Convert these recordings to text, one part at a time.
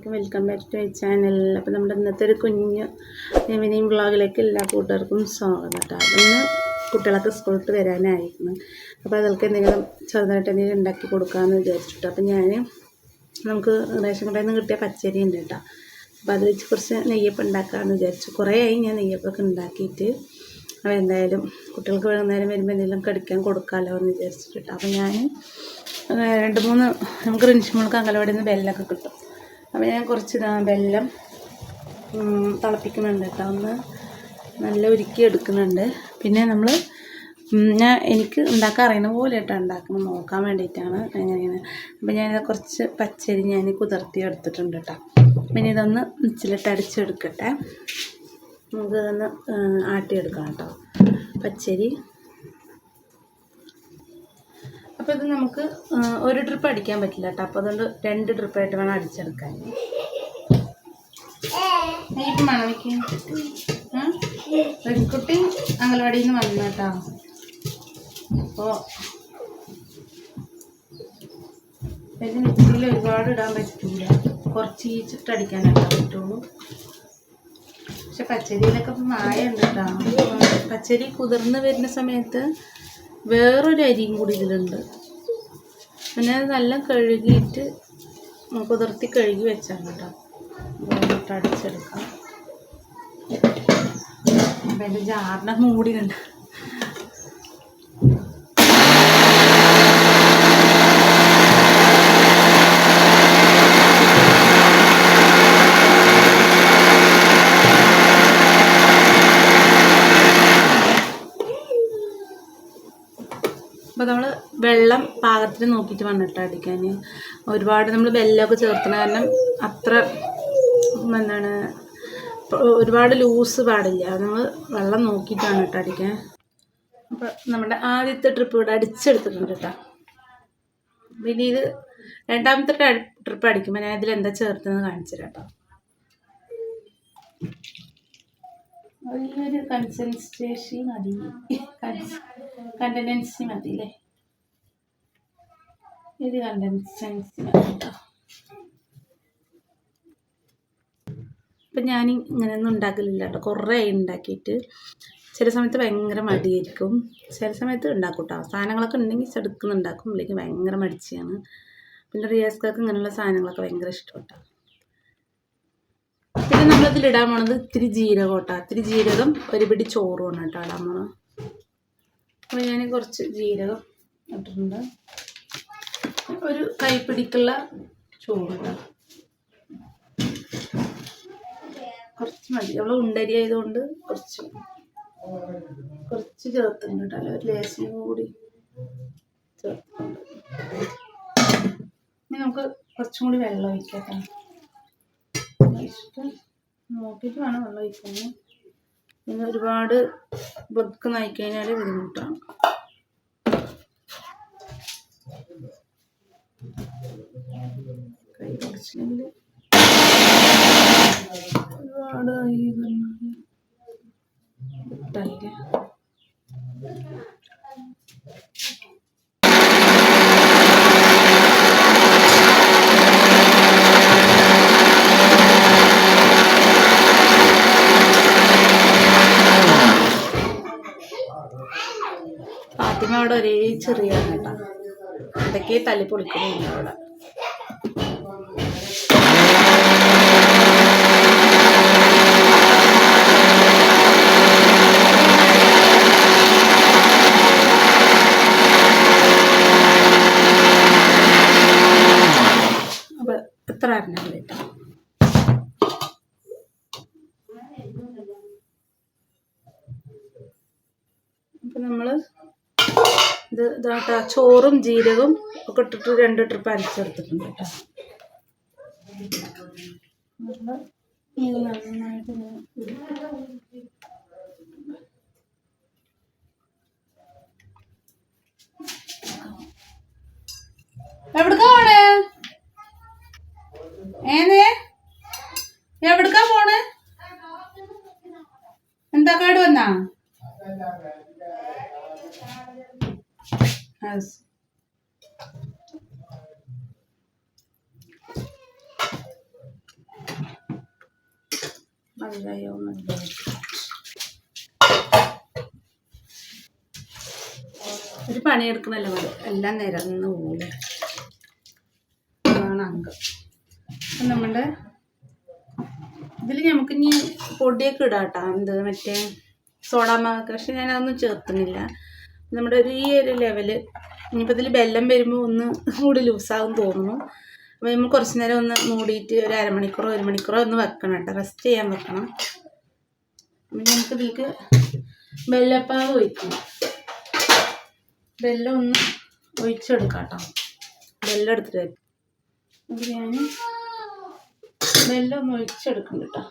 അലൈക്കും welcome back to my channel അപ്പോൾ നമ്മുടെ ഇന്നത്തെ ഒരു കുഞ്ഞ് ഈവനിങ് വ്ളോഗിലേക്ക് എല്ലാ കൂട്ടുകാർക്കും സ്വാഗതം കേട്ടോ. ഇന്ന് കുട്ടികളൊക്കെ സ്കൂളിട്ട് വരാനായിരുന്നു. അപ്പോൾ അതൊക്കെ എന്തെങ്കിലും ചെറുതായിട്ട് എന്തെങ്കിലും ഉണ്ടാക്കി കൊടുക്കാമെന്ന് വിചാരിച്ചിട്ട്. അപ്പം ഞാൻ നമുക്ക് റേഷൻ കടയിൽ നിന്ന് കിട്ടിയ പച്ചരി ഉണ്ട് കേട്ടോ. അപ്പോൾ അത് വെച്ച് കുറച്ച് നെയ്യപ്പം ഉണ്ടാക്കാമെന്ന് വിചാരിച്ചു. കുറേ ആയി ഞാൻ നെയ്യപ്പൊക്കെ ഉണ്ടാക്കിയിട്ട്. അപ്പോൾ എന്തായാലും കുട്ടികൾക്ക് വൈകുന്നേരം വരുമ്പോൾ എന്തെങ്കിലും കടിക്കാൻ കൊടുക്കാമല്ലോ എന്ന് വിചാരിച്ചിട്ട് അപ്പോൾ ഞാൻ രണ്ട് മൂന്ന് നമുക്ക് റിൻഷിമുൾക്ക് അങ്കലവാടിയിൽ നിന്ന് ബെല്ലൊക്കെ കിട്ടും. അപ്പോൾ ഞാൻ കുറച്ച് വെല്ലം തിളപ്പിക്കുന്നുണ്ട് കേട്ടോ. ഒന്ന് നല്ല ഉരുക്കി എടുക്കുന്നുണ്ട്. പിന്നെ നമ്മൾ ഞാൻ എനിക്ക് ഉണ്ടാക്കാൻ അറിയുന്ന പോലെ കേട്ടോ ഉണ്ടാക്കണം നോക്കാൻ വേണ്ടിയിട്ടാണ് എങ്ങനെയാണ് അപ്പോൾ ഞാനിത് കുറച്ച് പച്ചരി ഞാൻ കുതിർത്തി എടുത്തിട്ടുണ്ട് കേട്ടോ. പിന്നെ ഇതൊന്ന് മിച്ചിലിട്ട് അടിച്ചെടുക്കട്ടെ. നമുക്കിതൊന്ന് ആട്ടിയെടുക്കാം കേട്ടോ. പച്ചരി. അപ്പോൾ ഇത് നമുക്ക് ഒരു ട്രിപ്പ് അടിക്കാൻ പറ്റില്ല കേട്ടോ. അപ്പോൾ അതുകൊണ്ട് രണ്ട് ട്രിപ്പായിട്ട് വേണം അടിച്ചെടുക്കാൻ. ഇപ്പം മണമിക്ക് പെൺകുട്ടി അംഗൻവാടിയിൽ നിന്ന് വന്നു കേട്ടോ. അപ്പോൾ വലിയ മിക്സിയിൽ ഒരുപാട് ഇടാൻ പറ്റില്ല. കുറച്ച് ഈച്ചിട്ട് അടിക്കാൻ പറ്റുള്ളൂ. പക്ഷെ പച്ചരിയിലൊക്കെ ഇപ്പം മായുണ്ട് കേട്ടോ. പച്ചരി കുതിർന്ന് വരുന്ന സമയത്ത് വേറൊരു അരിയും കൂടി ഇതിലുണ്ട്. പിന്നെ നല്ല കഴുകിയിട്ട് കുതിർത്തി കഴുകി വെച്ചാൽ കേട്ടോ. അടിച്ചെടുക്കാം. എന്റെ ജാറിന്റെ മൂടിയിലുണ്ട് അപ്പോൾ നമ്മൾ വെള്ളം പാകത്തിന് നോക്കിയിട്ട് വേണം കേട്ടോ അടിക്കാൻ ഒരുപാട് നമ്മൾ വെല്ലമൊക്കെ ചേർത്തണ കാരണം അത്ര എന്താണ് ഒരുപാട് ലൂസ് പാടില്ല. നമ്മൾ വെള്ളം നോക്കിയിട്ടാണ് കേട്ടോ അടിക്കാൻ അപ്പോൾ നമ്മുടെ ആദ്യത്തെ ട്രിപ്പ് ഇവിടെ അടിച്ചെടുത്തിട്ടുണ്ട് കേട്ടോ. പിന്നെ ഇത് രണ്ടാമത്തെ ട്രിപ്പ് അടിക്കുമ്പോൾ ഞാൻ ഇതിൽ എന്താ ചേർത്തെന്ന് കാണിച്ചു കേട്ടോ. വലിയൊരു കൺസിസ്റ്റൻസി മതി. കണ്ടൻസി മതി അല്ലേ ഇത് കണ്ടൻസൻസി മതി കേട്ടോ ഇപ്പം ഞാൻ ഇങ്ങനെയൊന്നും ഉണ്ടാക്കലില്ല കേട്ടോ കുറേ ഉണ്ടാക്കിയിട്ട് ചില സമയത്ത് ഭയങ്കര മടിയായിരിക്കും. ചില സമയത്ത് ഉണ്ടാക്കും കേട്ടോ സാധനങ്ങളൊക്കെ ഉണ്ടെങ്കിൽ ചെടുക്കുന്നുണ്ടാക്കും അല്ലെങ്കിൽ ഭയങ്കര മടിച്ചാണ്. പിന്നെ റിയാസ്കൾക്ക് ഇങ്ങനെയുള്ള സാധനങ്ങളൊക്കെ ഭയങ്കര ഇഷ്ടപ്പെട്ടാണ് നമ്മളിതിൽ ഇടാൻ പോണത് ഇത്തിരി ജീരകം കേട്ടോ ഇത്തിരി ജീരകം ഒരു പിടി ചോറുമാണ് കേട്ടോ ഇടാൻ പോണത്. അപ്പോൾ ഞാൻ കുറച്ച് ജീരകം ഇട്ടിട്ടുണ്ട്. ഒരു കൈപ്പിടിക്കുള്ള ചോറ് കുറച്ച് മതി. നമ്മൾ ഉണ്ടരി ആയതുകൊണ്ട് കുറച്ച് കുറച്ച് ചേർത്തുണ്ട് കേട്ടോ. ഒരു ലേശം കൂടി ചേർത്തുണ്ട് ഇനി നമുക്ക് കുറച്ചും കൂടി വെള്ളം ഒഴിക്കാം കേട്ടോ. നോക്കിയിട്ട് വേണം വെള്ളം ഒഴിക്കാൻ പിന്നെ ഒരുപാട് ബ്ലക്ക് നയിക്കഴിഞ്ഞാൽ ബുദ്ധിമുട്ടാണ് കൈ കുറച്ചില്ലെങ്കിൽ ഒരുപാട് ആയി പറഞ്ഞാൽ ഇട്ടായില്ലേ ഫാത്തിമ അവിടെ ഒരേ ചെറിയ അതൊക്കെ തല്ലി പൊളിക്കുന്നു അവിടെ. നമ്മൾ ഇത് ചോറും ജീരകവും ഒക്കെ ഇട്ടിട്ട് രണ്ട് ട്രിപ്പ് അരച്ചെടുത്തിട്ടുണ്ട് കേട്ടോ നന്നായിട്ട് ഇങ്ങനെ ഇടും. എവിടുക്കാ പോണേ ഏന്നേ എവിടുക്കാ പോണേ എന്താ കേട് വന്നാ Yes. മതിയായോ എന്നല്ല ഒരു പണിയെടുക്കണല്ലോ മതി എല്ലാം നിരന്ന് പോലെ അതാണ് അങ്കം. നമ്മുടെ ഇതിൽ നമുക്ക് ഇനി പൊടിയൊക്കെ ഇടാം കേട്ടോ എന്ത് മറ്റേ സോഡാമാവൊക്കെ പക്ഷെ ഞാൻ അതൊന്നും ചേർത്തുന്നില്ല. നമ്മുടെ ഒരു ഈ ഒരു ലെവൽ ഇനിയിപ്പോൾ ഇതിൽ ബെല്ലം വരുമ്പോൾ ഒന്ന് കൂടി ലൂസാകും തോന്നുന്നു. അപ്പോൾ നമ്മൾ കുറച്ച് നേരം ഒന്ന് മൂടിയിട്ട് ഒരു അരമണിക്കൂറോ ഒരു മണിക്കൂറോ ഒന്ന് വെക്കണം കേട്ടോ. റെസ്റ്റ് ചെയ്യാൻ വെക്കണം. പിന്നെ നമുക്ക് ഇതിലേക്ക് ബെല്ലപ്പാവ് ഒഴിക്കണം. ബെല്ലം ഒന്ന് ഒഴിച്ചെടുക്കാം കേട്ടോ. ബെല്ലം എടുത്തിട്ട് ബിരിയാണി ബെല്ലം ഒന്ന് ഒഴിച്ചെടുക്കണം കേട്ടോ.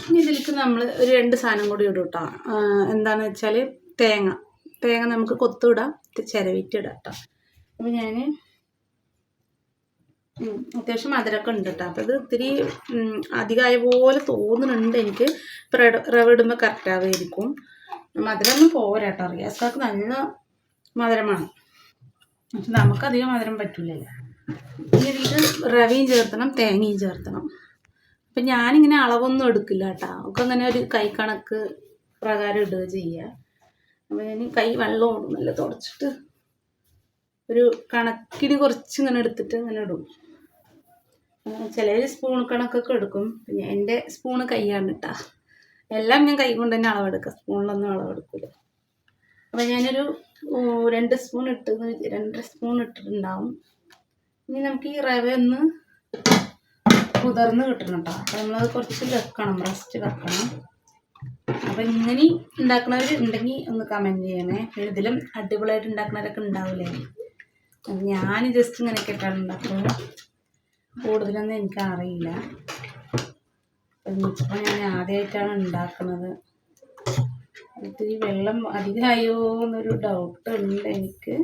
ഇനി ഇതിലേക്ക് നമ്മൾ ഒരു രണ്ട് സാധനം കൂടി ഇടും കേട്ടോ എന്താണെന്ന് വെച്ചാൽ തേങ്ങ. തേങ്ങ നമുക്ക് കൊത്തുവിടാം ചിരവിറ്റിടാം കേട്ടോ അപ്പോൾ ഞാൻ അത്യാവശ്യം മധുരമൊക്കെ ഉണ്ട് കേട്ടോ അപ്പോൾ ഇത് ഇത്തിരി അധികമായ പോലെ തോന്നുന്നുണ്ട് എനിക്ക്. ഇപ്പോൾ റവ ഇടുമ്പോൾ കറക്റ്റ് ആവുമായിരിക്കും മധുരമൊന്നും പോരാ കേട്ടോ റിയാസ്കാർക്ക് നല്ല മധുരമാണ്. പക്ഷെ നമുക്കധികം മധുരം പറ്റില്ലല്ലോ ഇനി റവയും ചേർത്തണം തേങ്ങയും ചേർത്തണം. അപ്പം ഞാനിങ്ങനെ അളവൊന്നും എടുക്കില്ല കേട്ടോ ഒക്കെ അങ്ങനെ ഒരു കൈ കണക്ക് പ്രകാരം ഇടുക ചെയ്യുക അപ്പം ഞാൻ കൈ വെള്ളം ഓടുന്നല്ലോ തുടച്ചിട്ട് ഒരു കണക്കിന് കുറച്ച് ഇങ്ങനെ എടുത്തിട്ട് അങ്ങനെ ഇടും. ചിലർ സ്പൂൺ കണക്കൊക്കെ എടുക്കും. പിന്നെ എന്റെ സ്പൂണ് കൈയാണ് കേട്ടാ എല്ലാം ഞാൻ കൈ കൊണ്ട് തന്നെ അളവെടുക്കുക സ്പൂണിലൊന്നും അളവെടുക്കില്ല അപ്പം ഞാനൊരു രണ്ട് സ്പൂൺ ഇട്ട് രണ്ടര സ്പൂൺ ഇട്ടിട്ടുണ്ടാവും. ഇനി നമുക്ക് ഈ റവ ഒന്ന് കുതിർന്ന് കിട്ടണം കേട്ടോ അപ്പം നമ്മളത് കുറച്ച് വെക്കണം റെസ്റ്റ് വെക്കണം. അപ്പം ഇങ്ങനെ ഉണ്ടാക്കുന്നവർ ഉണ്ടെങ്കിൽ ഒന്ന് കമന്റ് ചെയ്യണേ. ഇതിലും അടിപൊളിയായിട്ട് ഉണ്ടാക്കുന്നവരൊക്കെ ഉണ്ടാവില്ലേ ഞാൻ ജസ്റ്റ് ഇങ്ങനെ കേട്ടാണ് അപ്പോൾ കൂടുതലൊന്നും എനിക്കറിയില്ല ഇപ്പം ഞാൻ ആദ്യമായിട്ടാണ് ഉണ്ടാക്കുന്നത്. ഇത്തിരി വെള്ളം അധികമായോ എന്നൊരു ഡൗട്ട് ഉണ്ട് എനിക്ക്.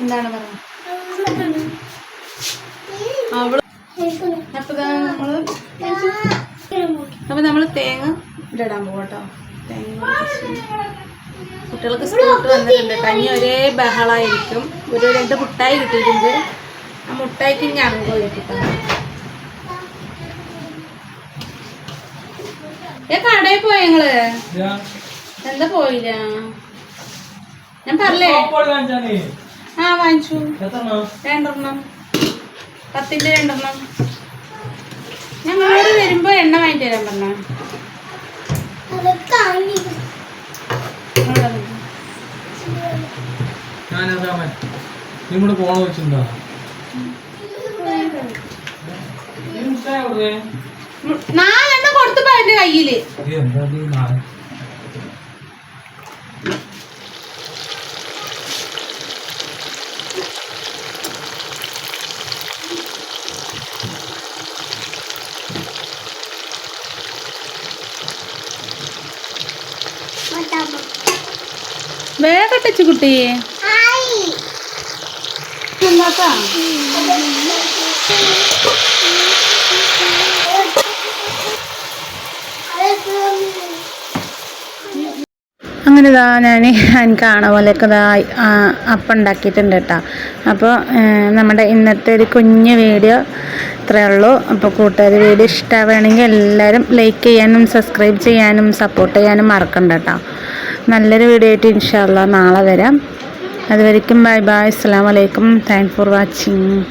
എന്താണ് പറയുന്നത് അവൾ അപ്പൊ നമ്മൾ തേങ്ങ ഇടാൻ പോകട്ടോ തേങ്ങ കുട്ടികൾക്ക് സ്കൂട്ട് വന്നിട്ടുണ്ട്. കഞ്ഞി ഒരേ ബഹളായിരിക്കും. ഒരു രണ്ട് മുട്ടായി കിട്ടിയിട്ടുണ്ട്. ആ മുട്ടായിക്ക് അറുപത് ഒഴിപ്പിട്ടോ ഏ കടയിൽ പോയ ഞങ്ങൾ എന്താ പോയില്ല? ഞാൻ പറഞ്ഞേ ആ വാങ്ങിച്ചു. രണ്ടെണ്ണം. പത്തിന്റെ രണ്ടെണ്ണം. ഞങ്ങളോട് വരുമ്പോ എണ്ണ വാങ്ങിട്ട് തരാൻ പറഞ്ഞ നിങ്ങളുടെ ഫോൺ വെച്ചിട്ടുണ്ടോ? നാലെണ്ണം കൊടുത്തപ്പോ എന്റെ കയ്യിൽ. ടച്ച് കുട്ടി അങ്ങനെ ഇതാ ഞാൻ എനിക്ക് ആണ പോലെയൊക്കെ ഇതാ അപ്പം ഉണ്ടാക്കിയിട്ടുണ്ട് കേട്ടോ. അപ്പോൾ നമ്മുടെ ഇന്നത്തെ ഒരു കുഞ്ഞ് വീഡിയോ ഇത്രയേ ഉള്ളൂ. അപ്പോൾ കൂട്ടുകാർ വീഡിയോ ഇഷ്ടമാവുകയാണെങ്കിൽ എല്ലാവരും ലൈക്ക് ചെയ്യാനും സബ്സ്ക്രൈബ് ചെയ്യാനും സപ്പോർട്ട് ചെയ്യാനും മറക്കണ്ട കേട്ടോ. നല്ലൊരു വീഡിയോ ആയിട്ട് ഇൻഷാല്ല നാളെ വരാം. അതുവരയ്ക്കും ബൈ ബൈ അസ്സാം വലൈക്കും താങ്ക് ഫോർ വാച്ചിങ്